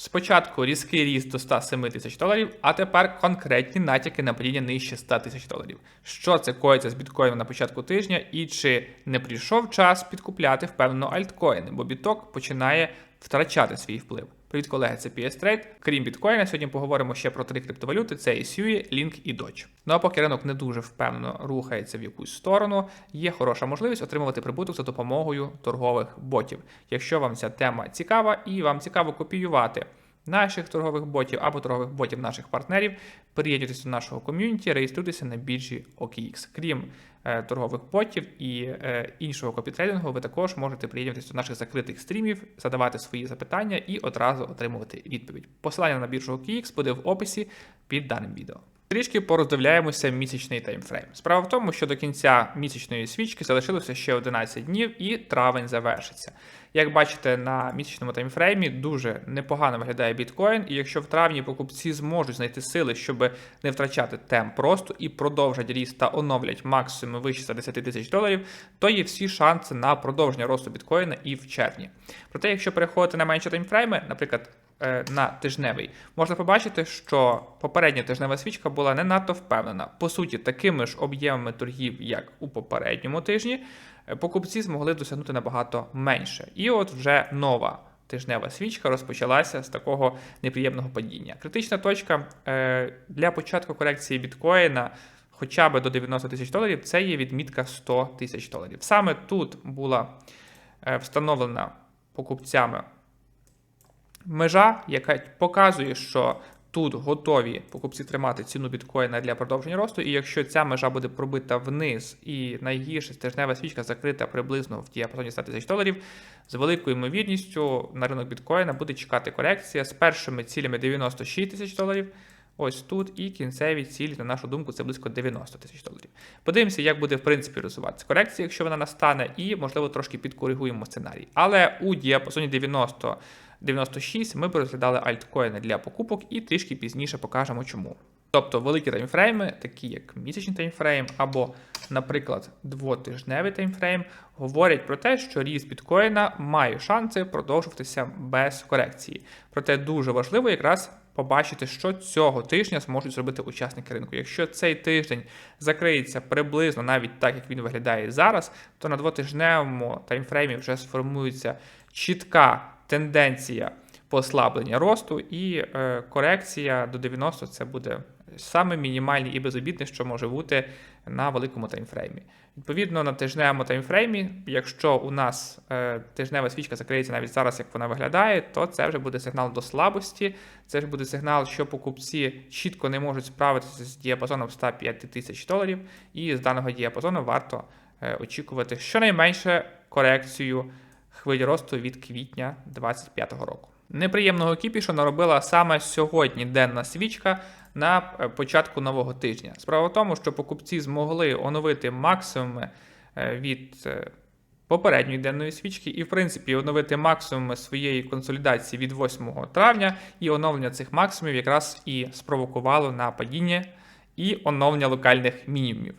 Спочатку різкий ріст до 107 тисяч доларів, а тепер конкретні натяки на падіння нижче 100 тисяч доларів. Що це коїться з біткоїном на початку тижня, і чи не прийшов час підкупляти впевнено альткоїни, бо біток починає втрачати свій вплив. Привіт, колеги, це PS. Крім біткоїна, сьогодні поговоримо ще про три криптовалюти: це SUI, Link і Doge. Ну а поки ринок не дуже впевнено рухається в якусь сторону, є хороша можливість отримувати прибуток за допомогою торгових ботів. Якщо вам ця тема цікава і вам цікаво копіювати наших торгових ботів або торгових ботів наших партнерів, приєднуйтесь до нашого ком'юніті, реєструйтеся на біржі OKX. Крім е, торгових ботів і е, іншого копітрейдингу, ви також можете приєднуватися до наших закритих стрімів, задавати свої запитання і одразу отримувати відповідь. Посилання на біржу OKX буде в описі під даним відео. Трішки пороздивляємося місячний таймфрейм. Справа в тому, що до кінця місячної свічки залишилося ще 11 днів, і травень завершиться. Як бачите, на місячному таймфреймі дуже непогано виглядає біткоін, і якщо в травні покупці зможуть знайти сили, щоб не втрачати темп росту і продовжать ріст та оновлять максимум вище 110 тисяч доларів, то є всі шанси на продовження росту біткоїна і в червні. Проте, якщо переходити на менші таймфрейми, наприклад. е, На тижневий можна побачити, що попередня тижнева свічка була не надто впевнена. По суті, такими ж об'ємами торгів, як у попередньому тижні, покупці змогли досягнути набагато менше. І от вже нова тижнева свічка розпочалася з такого неприємного падіння. Критична точка е, для початку корекції біткоїна. Хоча б до 90 тисяч доларів, це є відмітка 100 тисяч доларів. Саме тут була е, встановлена покупцями межа, яка показує, що тут готові покупці тримати ціну біткоїна для продовження росту. І якщо ця межа буде пробита вниз, і найгірша стержнева свічка закрита приблизно в діапазоні 100 тисяч доларів, з великою ймовірністю на ринок біткоїна буде чекати корекція з першими цілями 96 тисяч доларів. Ось тут і кінцеві цілі, на нашу думку, це близько 90 тисяч доларів. Подивимося, як буде в принципі розвиватися корекція, якщо вона настане, і можливо трошки підкоригуємо сценарій. Але у діапазоні 90 96 ми б розглядали альткоїни для покупок і трішки пізніше покажемо чому. Тобто великі таймфрейми, такі як місячний таймфрейм або, наприклад, двотижневий таймфрейм, говорять про те, що ріст біткоїна має шанси продовжуватися без корекції. Проте дуже важливо якраз побачити, що цього тижня зможуть зробити учасники ринку. Якщо цей тиждень закриється приблизно навіть так, як він виглядає зараз, то на двотижневому таймфреймі вже сформується чітка тенденція послаблення росту, і е, корекція до 90 це буде саме мінімальний і безобідний, що може бути на великому таймфреймі. Відповідно, на тижневому таймфреймі, якщо у нас е, тижнева свічка закриється навіть зараз, як вона виглядає, то це вже буде сигнал до слабості. Це ж буде сигнал, що покупці чітко не можуть справитися з діапазоном 105 тисяч доларів, і з даного діапазону варто е, очікувати щонайменше корекцію хвилі росту від квітня 2025 року. Неприємного кіпішу наробила саме сьогодні денна свічка на е, початку нового тижня. Справа в тому, що покупці змогли оновити максимуми е, від е, попередньої денної свічки, і, в принципі, оновити максимуми своєї консолідації від 8 травня, і оновлення цих максимумів якраз і спровокувало на падіння і оновлення локальних мінімумів.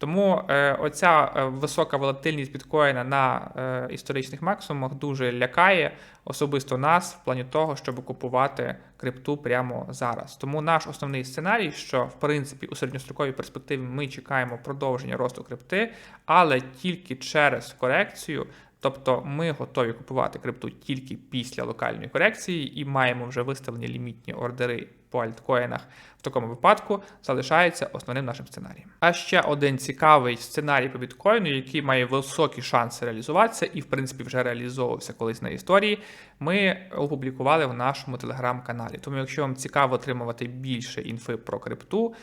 Тому е, оця е, висока волатильність біткоїна на е, історичних максимумах дуже лякає особисто нас в плані того, щоб купувати крипту прямо зараз. Тому наш основний сценарій, що в принципі у середньостроковій перспективі ми чекаємо продовження росту крипти, але тільки через корекцію. Тобто ми готові купувати крипту тільки після локальної корекції і маємо вже виставлені лімітні ордери по альткоїнах. В такому випадку залишається основним нашим сценарієм. А ще один цікавий сценарій по біткоїну, який має високі шанси реалізуватися, і в принципі вже реалізовувався колись на історії. Ми опублікували в нашому телеграм-каналі. Тому, якщо вам цікаво отримувати більше інфи про крипту,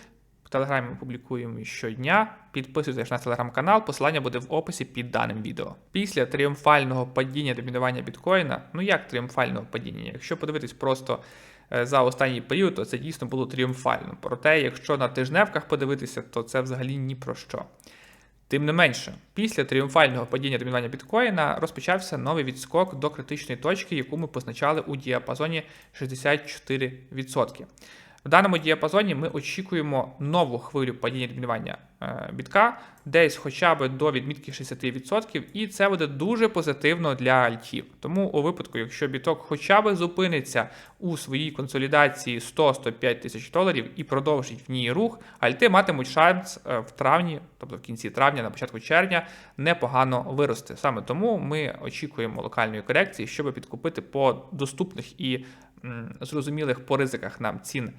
в Телеграмі ми публікуємо щодня. Підписуйтесь на телеграм-канал, посилання буде в описі під даним відео. Після тріумфального падіння домінування біткоїна, ну як тріумфального падіння? Якщо подивитись просто за останній період, то це дійсно було тріумфально. Проте, якщо на тижневках подивитися, то це взагалі ні про що. Тим не менше, після тріумфального падіння домінування біткоїна розпочався новий відскок до критичної точки, яку ми позначали у діапазоні 64%. В даному діапазоні ми очікуємо нову хвилю падіння домінування е, бітка, десь хоча б до відмітки 60%, і це буде дуже позитивно для альтів. Тому у випадку, якщо біток хоча б зупиниться у своїй консолідації 100-105 тисяч доларів і продовжить в ній рух, альти матимуть шанс е, в травні, тобто в кінці травня, на початку червня, непогано вирости. Саме тому ми очікуємо локальної корекції, щоб підкупити по доступних і зрозумілих по ризиках нам цін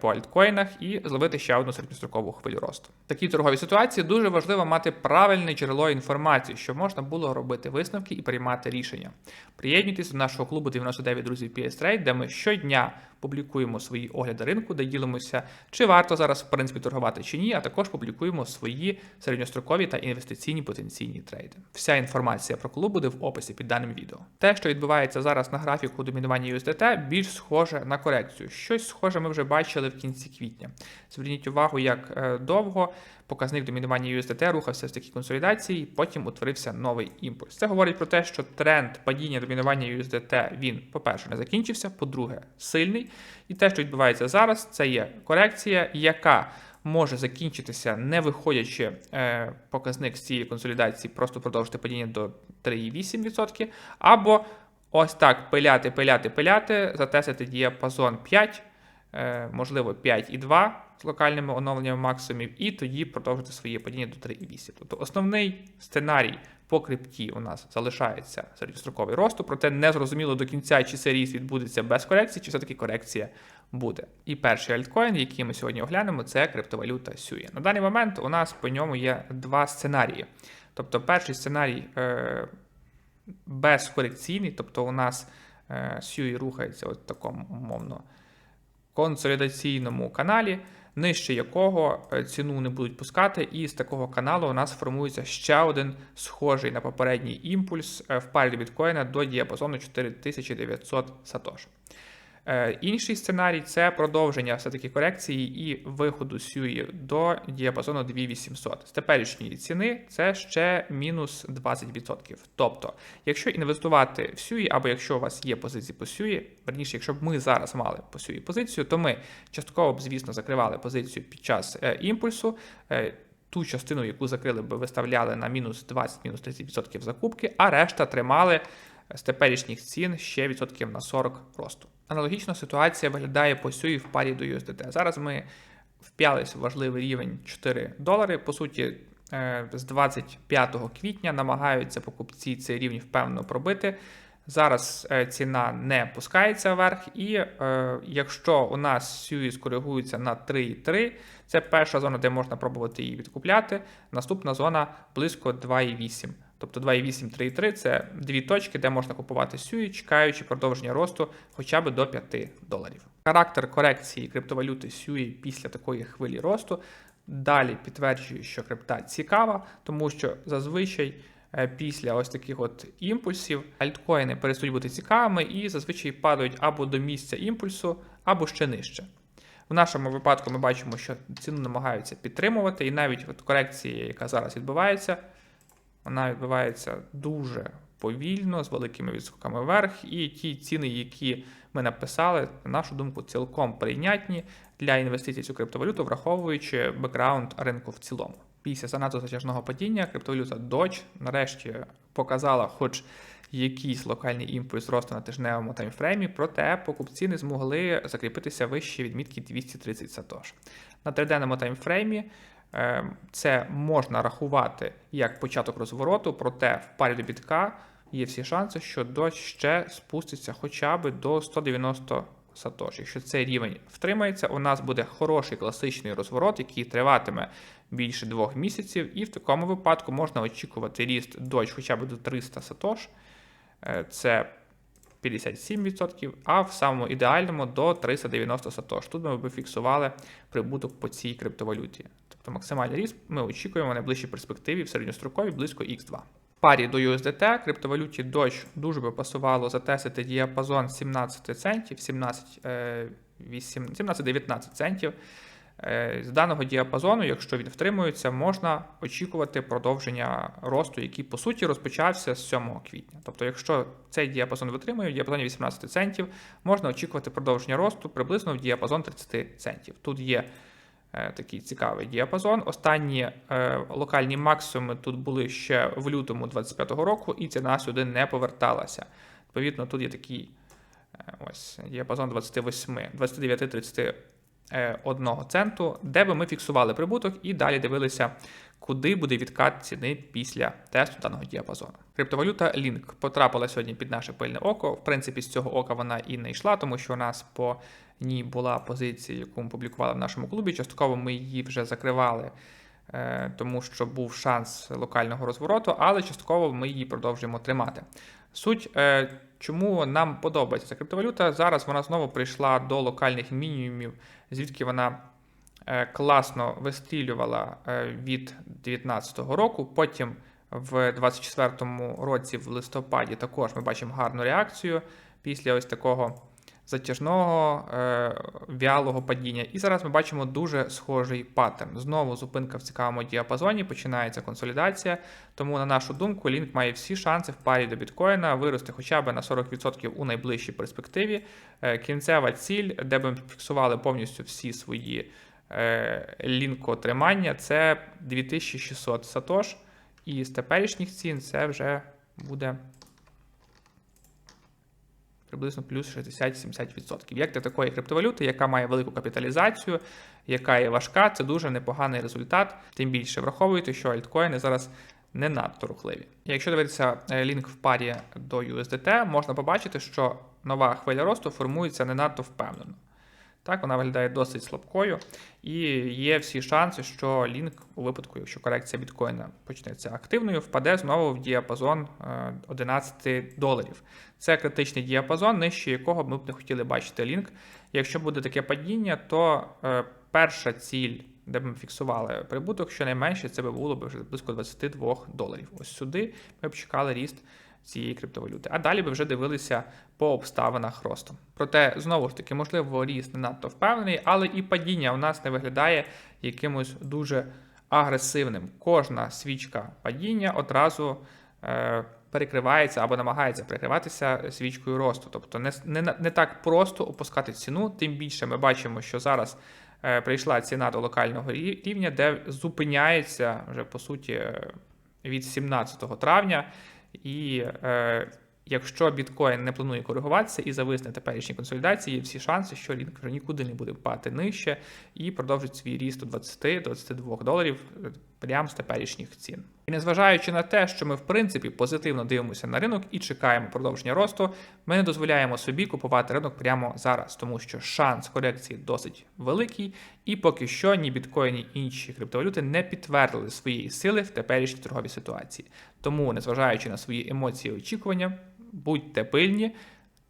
по альткоїнах і зловити ще одну середньострокову хвилю росту. В такій торговій ситуації дуже важливо мати правильне джерело інформації, щоб можна було робити висновки і приймати рішення. Приєднуйтесь до нашого клубу 99 друзів PS Trade, де ми щодня публікуємо свої огляди ринку, де ділимося, чи варто зараз в принципі торгувати чи ні, а також публікуємо свої середньострокові та інвестиційні потенційні трейди. Вся інформація про клуб буде в описі під даним відео. Те, що відбувається зараз на графіку домінування USDT, більш схоже на корекцію. Щось схоже ми вже бачили в кінці квітня. Зверніть увагу, як е, довго показник домінування USDT рухався в такій консолідації, потім утворився новий імпульс. Це говорить про те, що тренд падіння домінування USDT, він, по-перше, не закінчився, по-друге, сильний. І те, що відбувається зараз, це є корекція, яка може закінчитися, не виходячи е, показник з цієї консолідації, просто продовжити падіння до 3,8%, або ось так пиляти, пиляти, пиляти, затестити діапазон 5, е, можливо, 5,2 з локальними оновленнями максимумів, і тоді продовжити своє падіння до 3,8. Тобто основний сценарій по крипті у нас залишається середньостроковий росту, проте не зрозуміло до кінця, чи цей ріст відбудеться без корекції, чи все-таки корекція буде. І перший альткоін, який ми сьогодні оглянемо, це криптовалюта SUI. На даний момент у нас по ньому є два сценарії. Тобто, перший сценарій е, безкорекційний, тобто у нас е, SUI рухається от такому умовно консолідаційному каналі, нижче якого е, ціну не будуть пускати, і з такого каналу у нас формується ще один схожий на попередній імпульс е, в парі біткоїна до діапазону 4900 сатош. Е, Інший сценарій це продовження все-таки корекції і виходу сюї до діапазону 2800. З теперішньої ціни це ще мінус 20%. Тобто, якщо інвестувати в сюї, або якщо у вас є позиції по сюї, верніше, якщо б ми зараз мали по сюї позицію, то ми частково б, звісно, закривали позицію під час е, імпульсу. Е, ту частину, яку закрили би, виставляли на мінус 20 мінус 30% закупки, а решта тримали з теперішніх цін ще відсотків на 40 росту. Аналогічна ситуація виглядає по сюї в парі до USDT. Зараз ми вп'ялись в важливий рівень 4 долари. По суті, е, з 25 квітня намагаються покупці цей рівень впевнено пробити. Зараз е, ціна не пускається вверх, і е, якщо у нас сюї скоригується на 3,3, це перша зона, де можна пробувати її відкупляти. Наступна зона близько 2,8. Тобто 2,8, 3,3 це дві точки, де можна купувати сюї, чекаючи продовження росту хоча б до 5 доларів. Характер корекції криптовалюти сюї після такої хвилі росту далі підтверджує, що крипта цікава, тому що зазвичай. Е, Після ось таких от імпульсів альткоїни перестають бути цікавими і зазвичай падають або до місця імпульсу, або ще нижче. В нашому випадку ми бачимо, що ціну намагаються підтримувати, і навіть от корекція, яка зараз відбувається, вона відбувається дуже повільно, з великими відскоками вверх, і ті ціни, які ми написали, на нашу думку, цілком прийнятні для інвестицій цю криптовалюту, враховуючи бекграунд ринку в цілому. Після занадто затяжного падіння криптовалюта Doge нарешті показала, хоч якийсь локальний імпульс росту на тижневому таймфреймі, проте покупці не змогли закріпитися вище відмітки 230 сатош. На триденному таймфреймі це можна рахувати як початок розвороту, проте в парі до бітка є всі шанси, що Doge ще спуститься хоча б до 190 Сатош. Якщо цей рівень втримається, у нас буде хороший класичний розворот, який триватиме більше двох місяців, і в такому випадку можна очікувати ріст дощ хоча б до 300 Сатош. Е, це 57%, а в самому ідеальному до 390 Сатош. Тут ми б фіксували прибуток по цій криптовалюті. Тобто максимальний ріст ми очікуємо в найближчій перспективі в середньостроковій близько X2 парі до USDT криптовалюті Doge дуже би пасувало затестити діапазон 17 центів, 17-19 центів. Е, З даного діапазону, якщо він втримується, можна очікувати продовження росту, який по суті розпочався з 7 квітня. Тобто, якщо цей діапазон витримує в діапазоні 18 центів, можна очікувати продовження росту приблизно в діапазон 30 центів. Тут є е, такий цікавий діапазон. Останні е, локальні максимуми тут були ще в лютому 2025 року, і ціна сюди не поверталася. Відповідно, тут є такий е, ось діапазон 28, 29-31 центу, де би ми фіксували прибуток і далі дивилися, куди буде відкат ціни після тесту даного діапазону. Криптовалюта Link потрапила сьогодні під наше пильне око. В принципі, з цього ока вона і не йшла, тому що у нас по ній була позиція, яку ми публікували в нашому клубі. Частково ми її вже закривали. е, Тому що був шанс локального розвороту, але частково ми її продовжуємо тримати. Суть, е, чому нам подобається ця криптовалюта, зараз вона знову прийшла до локальних мінімумів, звідки вона класно вистрілювала е, від 2019 року. Потім в 2024 році, в листопаді, також ми бачимо гарну реакцію після ось такого затяжного е, вялого падіння. І зараз ми бачимо дуже схожий паттерн. Знову зупинка в цікавому діапазоні, починається консолідація. Тому, на нашу думку, Link має всі шанси в парі до біткоїна вирости хоча б на 40% у найближчій перспективі. Е, кінцева ціль, де б ми фіксували повністю всі свої е, лінкотримання, це 2600 сатош. І з теперішніх цін це вже буде приблизно плюс 60-70%. Як для такої криптовалюти, яка має велику капіталізацію, яка є важка, це дуже непоганий результат. Тим більше враховуйте, що альткоїни зараз не надто рухливі. Якщо дивитися е, лінк в парі до USDT, можна побачити, що нова хвиля росту формується не надто впевнено. Так, вона виглядає досить слабкою, і є всі шанси, що лінк у випадку, якщо корекція біткоїна почнеться активною, впаде знову в діапазон е, 11 доларів. Це критичний діапазон, нижче якого ми б не хотіли бачити лінк. Якщо буде таке падіння, то е, перша ціль, де б ми фіксували прибуток, щонайменше це би було б вже близько 22 доларів. Ось сюди ми б чекали ріст цієї криптовалюти. А далі би вже дивилися по обставинах росту. Проте, знову ж таки, можливо, ріст не надто впевнений, але і падіння у нас не виглядає якимось дуже агресивним. Кожна свічка падіння одразу е, перекривається або намагається перекриватися свічкою росту. Тобто не, не, не так просто опускати ціну, тим більше ми бачимо, що зараз. е, Прийшла ціна до локального рівня, де зупиняється вже по суті е, від 17 травня, і е, якщо біткоін не планує коригуватися і зависне теперішні консолідації, є всі шанси, що ринок вже нікуди не буде падати нижче і продовжить свій ріст до 20-22 доларів е, прямо з теперішніх цін. І незважаючи на те, що ми в принципі позитивно дивимося на ринок і чекаємо продовження росту, ми не дозволяємо собі купувати ринок прямо зараз, тому що шанс корекції досить великий, і поки що ні біткоін, ні інші криптовалюти не підтвердили своєї сили в теперішній торговій ситуації. Тому, незважаючи на свої емоції і очікування, будьте пильні.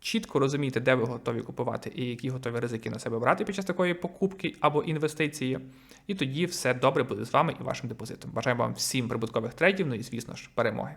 Чітко розумійте, де ви готові купувати і які готові ризики на себе брати під час такої покупки або інвестиції. І тоді все добре буде з вами і вашим депозитом. Бажаємо вам всім прибуткових трейдів, ну і звісно ж, перемоги.